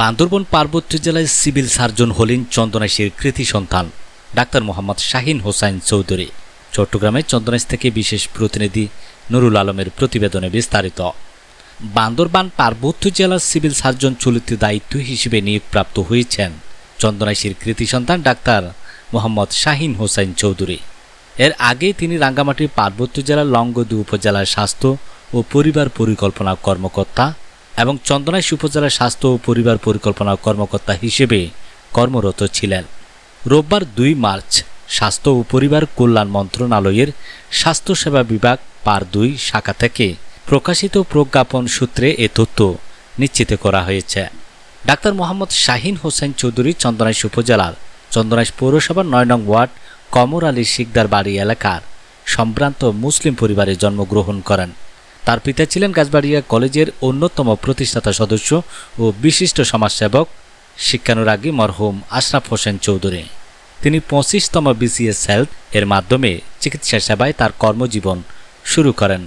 বান্দরবন পার্বত্য জেলায় civil surgeon হলেন চন্দনাইশের কৃতি সন্তান, ডাক্তার মোহাম্মদ শাহিন হোসাইন চৌধুরী। চট্টগ্রামের চন্দনাইশ থেকে বিশেষ প্রতিনিধি নুরুল আলমের প্রতিবেদনে বিস্তারিত। বান্দরবান পার্বত্য জেলার সিভিল সার্জন চলিত দায়িত্ব হিসেবে নিয়োগপ্রাপ্ত হয়েছেন চন্দনাইশের কৃতি সন্তান ডাক্তার মোহাম্মদ শাহিন হোসাইন চৌধুরী। এর আগে তিনি রাঙ্গামাটির পার্বত্য জেলার লঙ্গদু উপজেলার স্বাস্থ্য ও পরিবার পরিকল্পনা কর্মকর্তা এবং চন্দনাইশ উপজেলার স্বাস্থ্য ও পরিবার পরিকল্পনা কর্মকর্তা হিসেবে কর্মরত ছিলেন। রোববার দুই মার্চ, স্বাস্থ্য ও পরিবার কল্যাণ মন্ত্রণালয়ের স্বাস্থ্যসেবা বিভাগ, পার দুই, শাখা থেকে প্রকাশিত প্রজ্ঞাপন সূত্রে এ তথ্য নিশ্চিত করা হয়েছে। ডাক্তার মোহাম্মদ শাহিন হোসেন চৌধুরী চন্দনাইশ উপজেলার চন্দনাইশ পৌরসভার নয় নং ওয়ার্ড কমর আলী শিকদার বাড়ি এলাকার সম্ভ্রান্ত মুসলিম পরিবারে জন্মগ্রহণ করেন। তার পিতা ছিলেন গাছবাড়িয়া কলেজের অন্যতম প্রতিষ্ঠাতা সদস্য ও বিশিষ্ট সমাজসেবক, শিক্ষানুরাগী মরহুম আশরাফ হোসেন চৌধুরী। তিনি পঁচিশতম বিসিএস হেলথ এর মাধ্যমে চিকিৎসা সেবায় তার কর্মজীবন শুরু করেন।